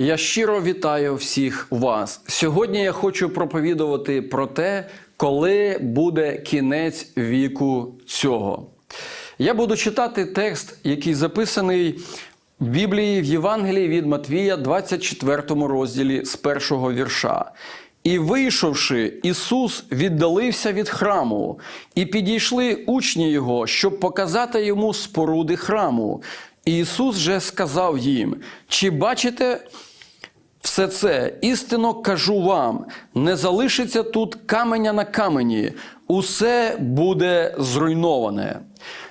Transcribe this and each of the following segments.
Я щиро вітаю всіх вас. Сьогодні я хочу проповідувати про те, коли буде кінець віку цього. Я буду читати текст, який записаний в Біблії в Євангелії від Матвія, 24 розділі з першого вірша. І вийшовши, Ісус віддалився від храму, і підійшли учні Його, щоб показати йому споруди храму. І Ісус же сказав їм: Чи бачите все це? Істинно кажу вам: не залишиться тут каменя на камені, усе буде зруйноване.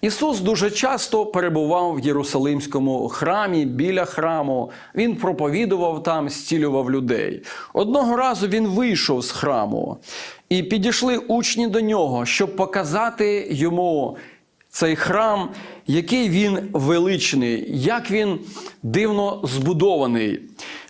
Ісус дуже часто перебував в Єрусалимському храмі біля храму. Він проповідував там, зцілював людей. Одного разу він вийшов з храму, і підійшли учні до нього, щоб показати йому цей храм, який він величний, як він дивно збудований.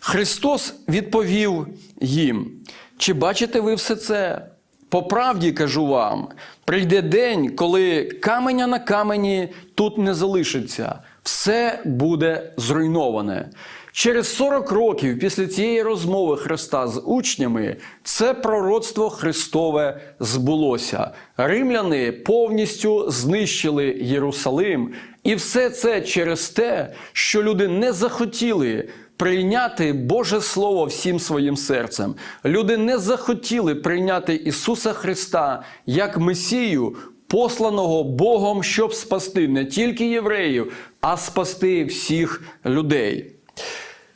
Христос відповів їм: чи бачите ви все це? По правді кажу вам, прийде день, коли каменя на камені тут не залишиться, все буде зруйноване. Через 40 років після цієї розмови Христа з учнями це пророцтво Христове збулося. Римляни повністю знищили Єрусалим, і все це через те, що люди не захотіли прийняти Боже Слово всім своїм серцем. Люди не захотіли прийняти Ісуса Христа як Месію, посланого Богом, щоб спасти не тільки євреїв, а спасти всіх людей.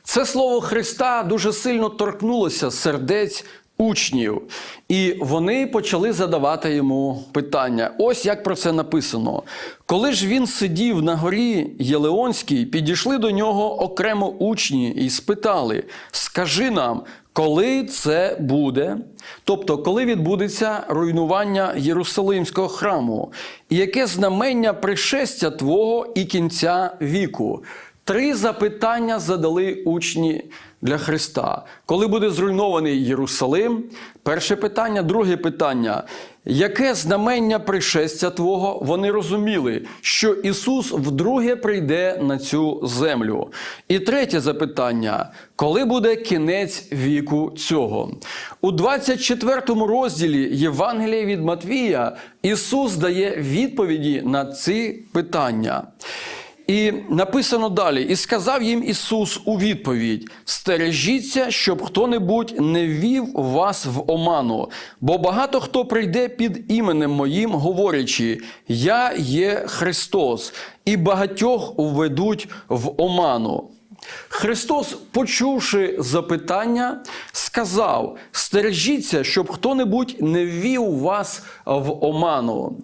Це слово Христа дуже сильно торкнулося сердець учнів, і вони почали задавати йому питання. Ось як про це написано. Коли ж він сидів на горі Єлеонській, підійшли до нього окремо учні і спитали: Скажи нам, коли це буде? Тобто, коли відбудеться руйнування Єрусалимського храму, і яке знамення пришестя Твого і кінця віку? Три запитання задали учні для Христа. Коли буде зруйнований Єрусалим? Перше питання, друге питання. Яке знамення пришестя Твого? Вони розуміли, що Ісус вдруге прийде на цю землю. І третє запитання: коли буде кінець віку цього? У 24 розділі Євангелія від Матвія Ісус дає відповіді на ці питання. І написано далі: і сказав їм Ісус у відповідь: стережіться, щоб хто-небудь не ввів вас в оману, бо багато хто прийде під іменем моїм, говорячи: Я є Христос, і багатьох введуть в оману. Христос, почувши запитання, сказав: стережіться, щоб хто-небудь не ввів вас в оману.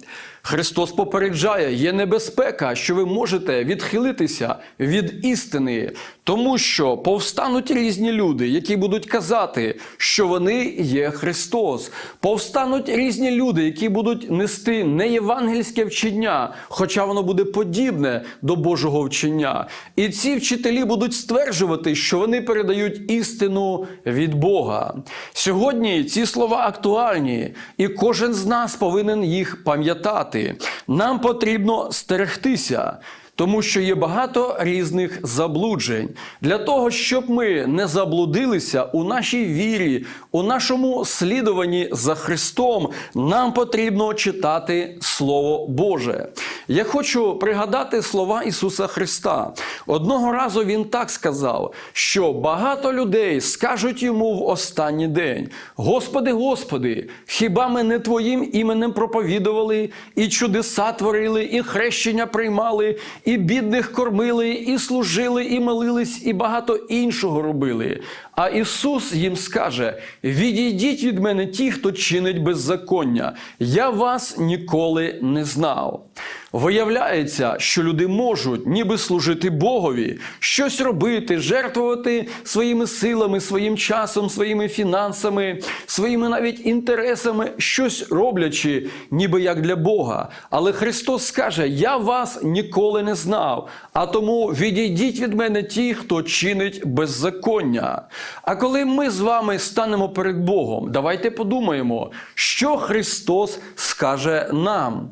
Христос попереджає, є небезпека, що ви можете відхилитися від істини, тому що повстануть різні люди, які будуть казати, що вони є Христос. Повстануть різні люди, які будуть нести не євангельське вчення, хоча воно буде подібне до Божого вчення. І ці вчителі будуть стверджувати, що вони передають істину від Бога. Сьогодні ці слова актуальні, і кожен з нас повинен їх пам'ятати. Нам потрібно стерегтися. Тому що є багато різних заблуджень. Для того, щоб ми не заблудилися у нашій вірі, у нашому слідуванні за Христом, нам потрібно читати Слово Боже. Я хочу пригадати слова Ісуса Христа. Одного разу Він так сказав, що багато людей скажуть йому в останній день: Господи, Господи, хіба ми не Твоїм іменем проповідували, і чудеса творили, і хрещення приймали, бідних кормили, і служили, і молились, і багато іншого робили. А Ісус їм скаже: Відійдіть від мене ті, хто чинить беззаконня, я вас ніколи не знав. Виявляється, що люди можуть ніби служити Богові, щось робити, жертвувати своїми силами, своїм часом, своїми фінансами, своїми навіть інтересами, щось роблячи, ніби як для Бога. Але Христос скаже: Я вас ніколи не знав, а тому відійдіть від мене ті, хто чинить беззаконня. А коли ми з вами станемо перед Богом, давайте подумаємо, що Христос скаже нам.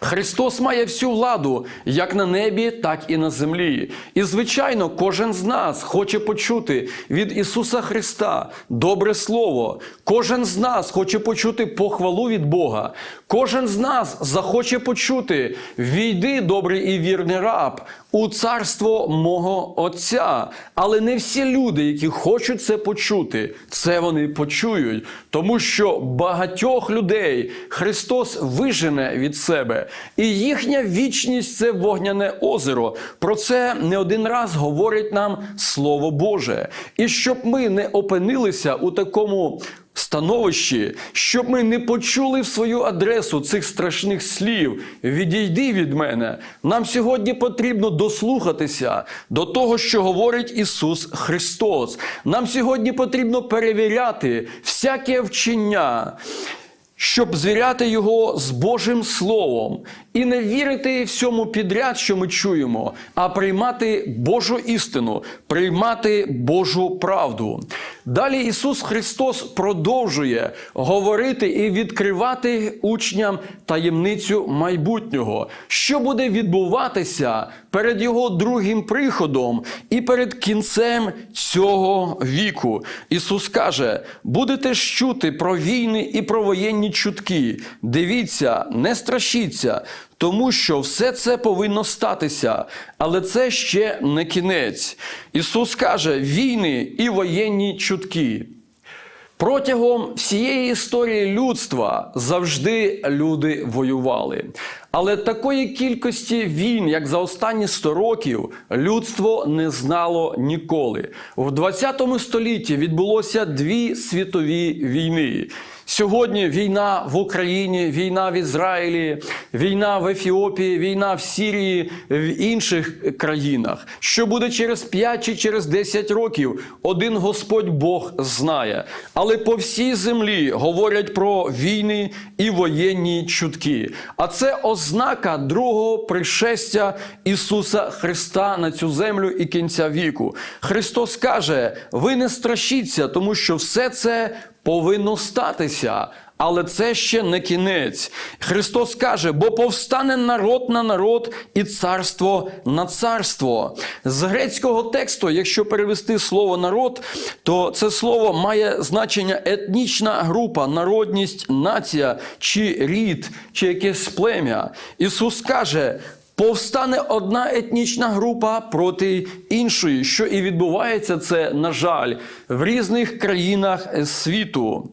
Христос має всю владу як на небі, так і на землі. І, звичайно, кожен з нас хоче почути від Ісуса Христа добре Слово. Кожен з нас хоче почути похвалу від Бога. Кожен з нас захоче почути: війди, добрий і вірний раб, у царство мого Отця. Але не всі люди, які хочуть це почути, це вони почують, тому що багатьох людей Христос вижене від себе, і їхня вічність це вогняне озеро. Про це не один раз говорить нам Слово Боже. І щоб ми не опинилися у такому становищі, щоб ми не почули в свою адресу цих страшних слів. Відійди від мене. Нам сьогодні потрібно дослухатися до того, що говорить Ісус Христос. Нам сьогодні потрібно перевіряти всяке вчення. Щоб звіряти його з Божим Словом і не вірити всьому підряд, що ми чуємо, а приймати Божу істину, приймати Божу правду. Далі Ісус Христос продовжує говорити і відкривати учням таємницю майбутнього, що буде відбуватися перед Його другим приходом і перед кінцем цього віку. Ісус каже: будете ж чути про війни і про воєнні чутки. Дивіться, не страшіться. Тому що все це повинно статися, але це ще не кінець. Ісус каже: війни і воєнні чутки. Протягом всієї історії людства завжди люди воювали. Але такої кількості війн, як за останні 100 років, людство не знало ніколи. В 20 столітті відбулося дві світові війни. Сьогодні війна в Україні, війна в Ізраїлі, війна в Ефіопії, війна в Сірії, в інших країнах. Що буде через 5 чи через 10 років, один Господь Бог знає. Але по всій землі говорять про війни і воєнні чутки. А це ознака другого пришестя Ісуса Христа на цю землю і кінця віку. Христос каже: ви не страшіться, тому що все це повинно статися. Але це ще не кінець. Христос каже: бо повстане народ на народ і царство на царство. З грецького тексту, якщо перевести слово народ, то це слово має значення етнічна група, народність, нація чи рід, чи якесь плем'я. Ісус каже. Повстане одна етнічна група проти іншої, що і відбувається це, на жаль, в різних країнах світу.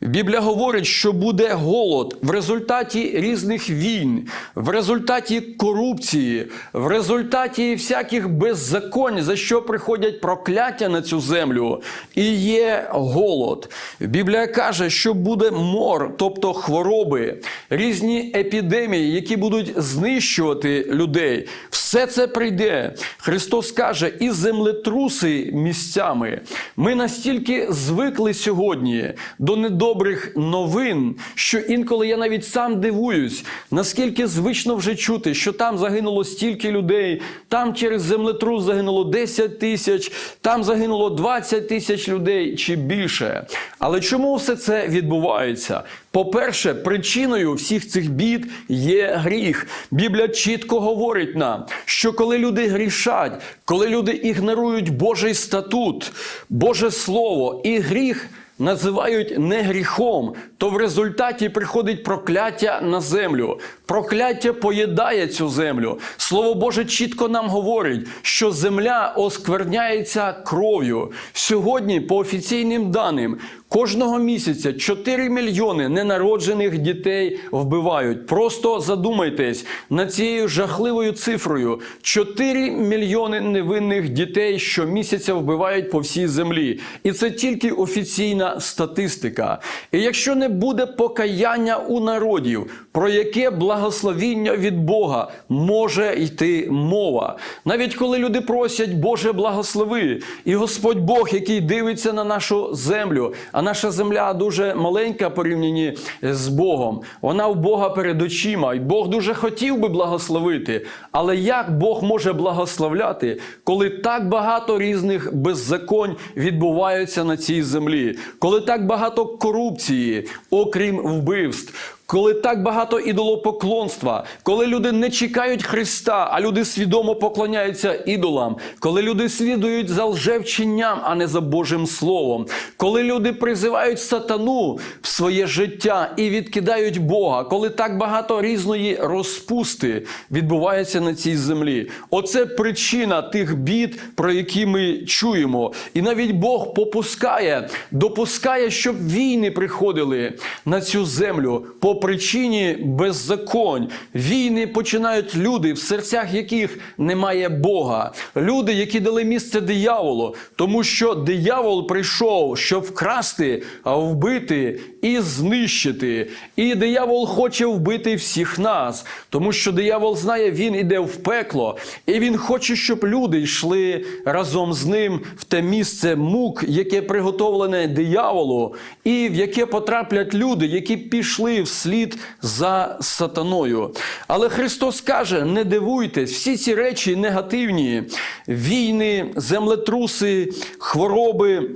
Біблія говорить, що буде голод в результаті різних війн, в результаті корупції, в результаті всяких беззаконь, за що приходять прокляття на цю землю, і є голод. Біблія каже, що буде мор, тобто хвороби, різні епідемії, які будуть знищувати людей. Все це прийде. Христос каже, і землетруси місцями. Ми настільки звикли сьогодні до недобрих новин, що інколи я навіть сам дивуюсь, наскільки звично вже чути, що там загинуло стільки людей, там через землетрус загинуло 10 тисяч, там загинуло 20 тисяч людей чи більше. Але чому все це відбувається? По-перше, причиною всіх цих бід є гріх. Біблія чітко говорить нам, що коли люди грішать, коли люди ігнорують Божий статут, Боже Слово і гріх. Називають не гріхом, то в результаті приходить прокляття на землю. Прокляття поїдає цю землю. Слово Боже чітко нам говорить, що земля оскверняється кров'ю. Сьогодні, по офіційним даним, Кожного місяця 4 мільйони ненароджених дітей вбивають. Просто задумайтесь над цією жахливою цифрою: 4 мільйони невинних дітей щомісяця вбивають по всій землі. І це тільки офіційна статистика. І якщо не буде покаяння у народів, про яке благословіння від Бога може йти мова, навіть коли люди просять Боже благослови, і Господь Бог, який дивиться на нашу землю. А наша земля дуже маленька порівняні з Богом. Вона у Бога перед очима, і Бог дуже хотів би благословити. Але як Бог може благословляти, коли так багато різних беззаконь відбуваються на цій землі, коли так багато корупції, окрім вбивств? Коли так багато ідолопоклонства, коли люди не чекають Христа, а люди свідомо поклоняються ідолам, коли люди слідують за лжевченням, а не за Божим Словом, коли люди призивають сатану в своє життя і відкидають Бога, коли так багато різної розпусти відбувається на цій землі. Оце причина тих бід, про які ми чуємо. І навіть Бог попускає, допускає, щоб війни приходили на цю землю причині беззаконь. Війни починають люди, в серцях яких немає Бога. Люди, які дали місце дияволу, тому що диявол прийшов, щоб вкрасти, вбити і знищити. І диявол хоче вбити всіх нас, тому що диявол знає, він іде в пекло, і він хоче, щоб люди йшли разом з ним в те місце мук, яке приготовлене дияволу, і в яке потраплять люди, які пішли вслід за сатаною. Але Христос каже: не дивуйтесь, всі ці речі негативні: війни, землетруси, хвороби.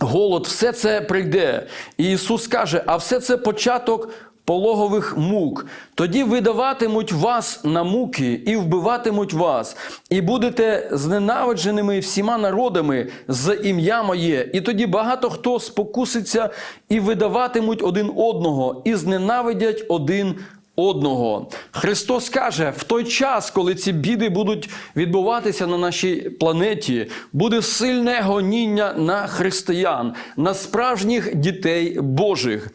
Голод, все це прийде. І Ісус каже: а все це початок пологових мук. Тоді видаватимуть вас на муки і вбиватимуть вас, і будете зненавидженими всіма народами за ім'я моє. І тоді багато хто спокуситься і видаватимуть один одного, і зненавидять один одного. Христос каже, в той час, коли ці біди будуть відбуватися на нашій планеті, буде сильне гоніння на християн, на справжніх дітей Божих.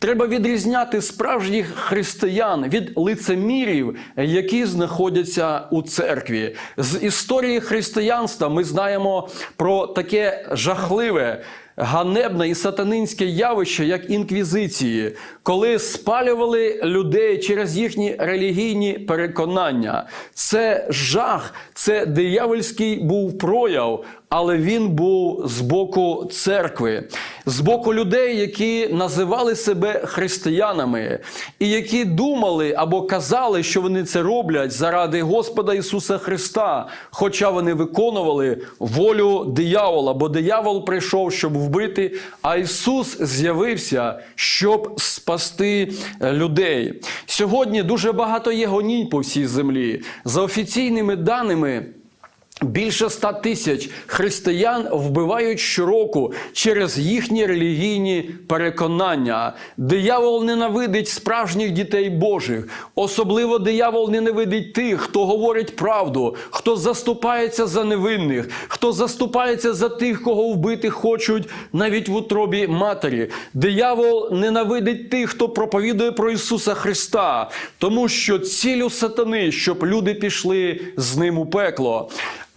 Треба відрізняти справжніх християн від лицемірів, які знаходяться у церкві. З історії християнства ми знаємо про таке жахливе. Ганебне і сатанинське явище, як інквізиції, коли спалювали людей через їхні релігійні переконання. Це жах, це диявольський був прояв, але він був з боку церкви, з боку людей, які називали себе християнами, і які думали або казали, що вони це роблять заради Господа Ісуса Христа, хоча вони виконували волю диявола, бо диявол прийшов, щоб вбити, а Ісус з'явився, щоб спасти людей. Сьогодні дуже багато є гонінь по всій землі. За офіційними даними. Більше ста тисяч християн вбивають щороку через їхні релігійні переконання. Диявол ненавидить справжніх дітей Божих. Особливо диявол ненавидить тих, хто говорить правду, хто заступається за невинних, хто заступається за тих, кого вбити хочуть навіть в утробі матері. Диявол ненавидить тих, хто проповідує про Ісуса Христа, тому що цілю сатани, щоб люди пішли з ним у пекло.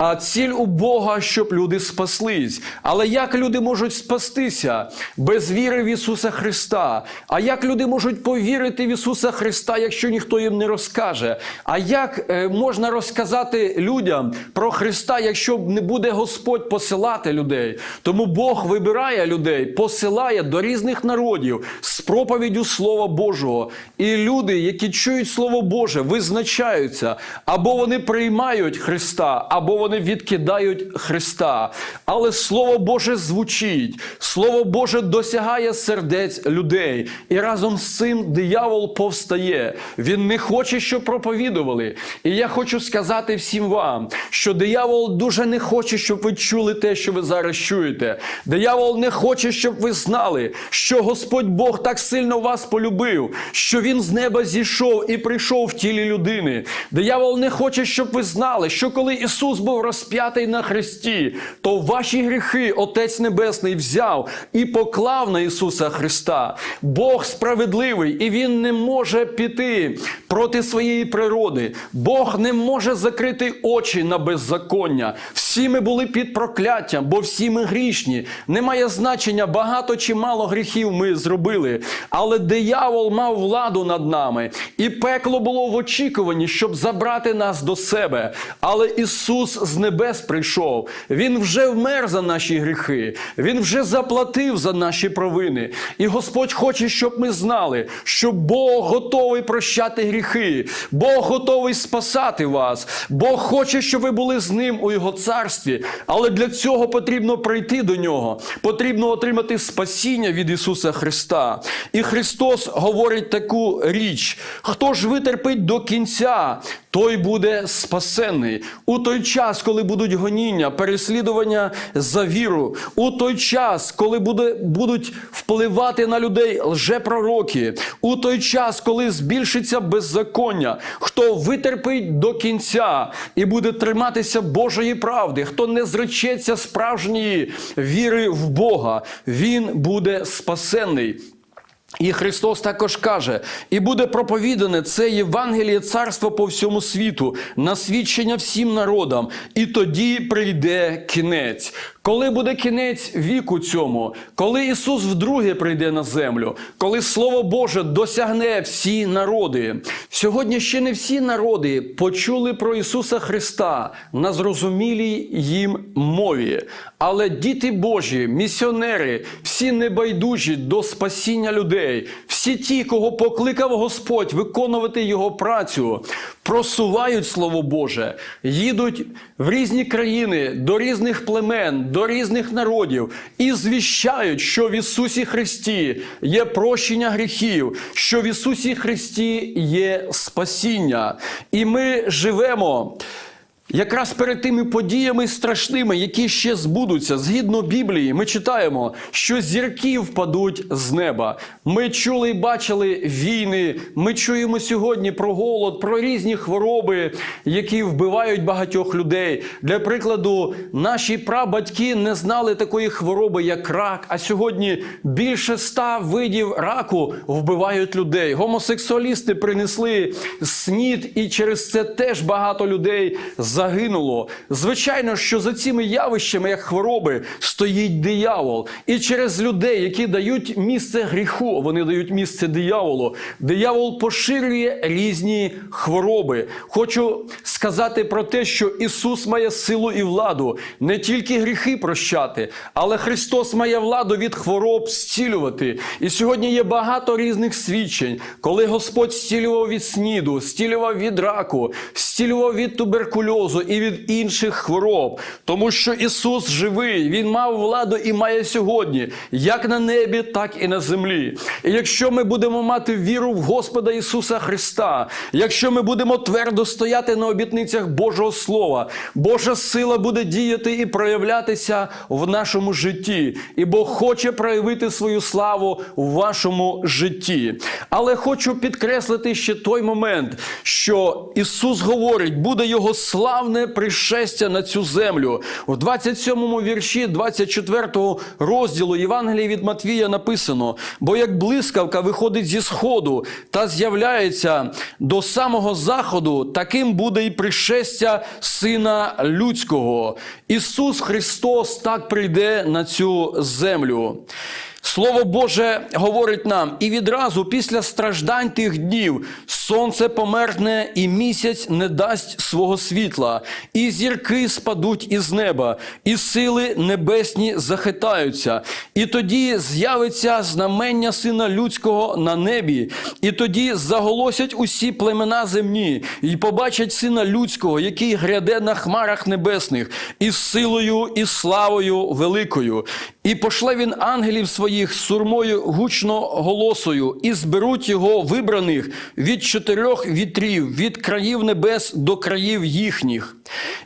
А ціль у Бога, щоб люди спаслись. Але як люди можуть спастися без віри в Ісуса Христа? А як люди можуть повірити в Ісуса Христа, якщо ніхто їм не розкаже? А як е, можна розказати людям про Христа, якщо не буде Господь посилати людей? Тому Бог вибирає людей, посилає до різних народів з проповіддю Слова Божого. І люди, які чують Слово Боже, визначаються або вони приймають Христа, або вони відкидають Христа. Але Слово Боже звучить, Слово Боже досягає сердець людей. І разом з цим диявол повстає. Він не хоче, щоб проповідували. І я хочу сказати всім вам, що диявол дуже не хоче, щоб ви чули те, що ви зараз чуєте. Диявол не хоче, щоб ви знали, що Господь Бог так сильно вас полюбив, що Він з неба зійшов і прийшов в тілі людини. Диявол не хоче, щоб ви знали, що коли Ісус був розп'ятий на хресті, то ваші гріхи Отець Небесний взяв і поклав на Ісуса Христа. Бог справедливий, і Він не може піти проти своєї природи. Бог не може закрити очі на беззаконня. Всі ми були під прокляттям, бо всі ми грішні. Немає значення, багато чи мало гріхів ми зробили. Але диявол мав владу над нами, і пекло було в очікуванні, щоб забрати нас до себе. Але Ісус з небес прийшов. Він вже вмер за наші гріхи, Він вже заплатив за наші провини. І Господь хоче, щоб ми знали, що Бог готовий прощати гріхи, Бог готовий спасати вас, Бог хоче, щоб ви були з ним у Його царстві. Але для цього потрібно прийти до нього, потрібно отримати спасіння від Ісуса Христа. І Христос говорить таку річ: хто ж витерпить до кінця, той буде спасенний. У той час, коли будуть гоніння, переслідування за віру, у той час, коли буде, будуть впливати на людей лжепророки, у той час, коли збільшиться беззаконня, хто витерпить до кінця і буде триматися Божої правди, хто не зречеться справжньої віри в Бога, він буде спасенний. І Христос також каже: і буде проповідане це Євангеліє царство по всьому світу, на свідчення всім народам, і тоді прийде кінець. Коли буде кінець віку цьому, коли Ісус вдруге прийде на землю, коли Слово Боже досягне всі народи. Сьогодні ще не всі народи почули про Ісуса Христа на зрозумілій їм мові. Але діти Божі, місіонери, всі небайдужі до спасіння людей, всі ті, кого покликав Господь виконувати Його працю, просувають Слово Боже, їдуть в різні країни, до різних племен, до різних народів і звіщають, що в Ісусі Христі є прощення гріхів, що в Ісусі Христі є спасіння. І ми живемо. Якраз перед тими подіями страшними, які ще збудуться, згідно Біблії, ми читаємо, що зірки впадуть з неба. Ми чули і бачили війни. Ми чуємо сьогодні про голод, про різні хвороби, які вбивають багатьох людей. Для прикладу, наші прабатьки не знали такої хвороби, як рак. А сьогодні більше ста видів раку вбивають людей. Гомосексуалісти принесли снід, і через це теж багато людей загинуло. Звичайно, що за цими явищами, як хвороби, стоїть диявол. І через людей, які дають місце гріху, вони дають місце дияволу. Диявол поширює різні хвороби. Хочу сказати про те, що Ісус має силу і владу не тільки гріхи прощати, але Христос має владу від хвороб зцілювати. І сьогодні є багато різних свідчень, коли Господь зцілював від сніду, зцілював від раку, зцілював від туберкульозу і від інших хвороб, тому що Ісус живий, Він мав владу і має сьогодні, як на небі, так і на землі. І якщо ми будемо мати віру в Господа Ісуса Христа, якщо ми будемо твердо стояти на обітницях Божого Слова, Божа сила буде діяти і проявлятися в нашому житті, і Бог хоче проявити свою славу в вашому житті. Але хочу підкреслити ще той момент, що Ісус говорить, буде Його славне пришестя на цю землю. В 27-му вірші 24-го розділу Євангелії від Матвія написано: бо як блискавка виходить зі сходу та з'являється до самого заходу, таким буде і пришестя Сина Людського. Ісус Христос так прийде на цю землю. Слово Боже говорить нам, і відразу після страждань тих днів сонце померкне, і місяць не дасть свого світла, і зірки спадуть із неба, і сили небесні захитаються. І тоді з'явиться знамення Сина Людського на небі, і тоді заголосять усі племена земні, і побачать Сина Людського, який гряде на хмарах небесних, із силою і славою великою. І пошле він ангелів своїх сурмою гучно голосою, і зберуть його вибраних від чотирьох вітрів, від країв небес до країв їхніх.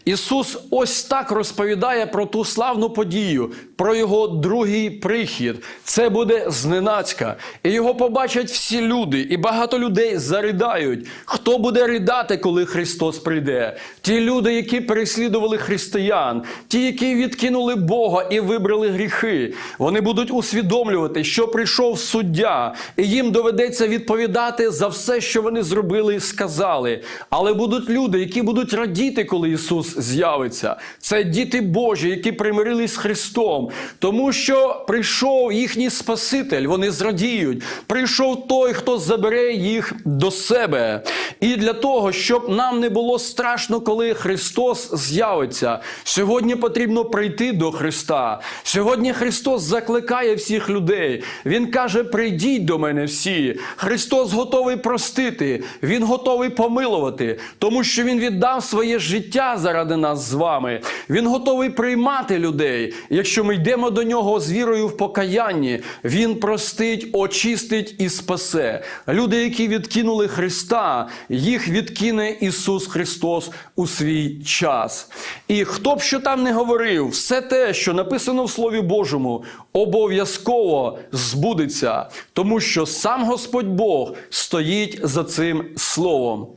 Ісус ось так розповідає про ту славну подію, про його другий прихід. Це буде зненацька. І його побачать всі люди, і багато людей заридають. Хто буде ридати, коли Христос прийде? Ті люди, які переслідували християн, ті, які відкинули Бога і вибрали гріхи. Вони будуть усвідомлювати, що прийшов суддя, і їм доведеться відповідати за все, що вони зробили і сказали. Але будуть люди, які будуть радіти, коли Ісус з'явиться. Це діти Божі, які примирились з Христом, тому що прийшов їхній Спаситель, вони зрадіють. Прийшов той, хто забере їх до себе. І для того, щоб нам не було страшно, коли Христос з'явиться, сьогодні потрібно прийти до Христа. Сьогодні Христос закликає всіх людей. Він каже: прийдіть до мене всі. Христос готовий простити, Він готовий помилувати, тому що Він віддав своє життя заради нас з вами. Він готовий приймати людей. Якщо ми йдемо до нього з вірою в покаянні, Він простить, очистить і спасе. Люди, які відкинули Христа, їх відкине Ісус Христос у свій час. І хто б що там не говорив, все те, що написано в Слові Божому, обов'язково збудеться, тому що сам Господь Бог стоїть за цим словом.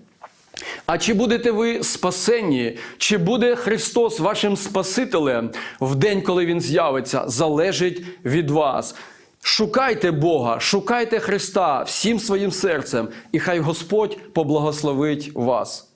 А чи будете ви спасені, чи буде Христос вашим Спасителем в день, коли Він з'явиться, залежить від вас. Шукайте Бога, шукайте Христа всім своїм серцем, і хай Господь поблагословить вас.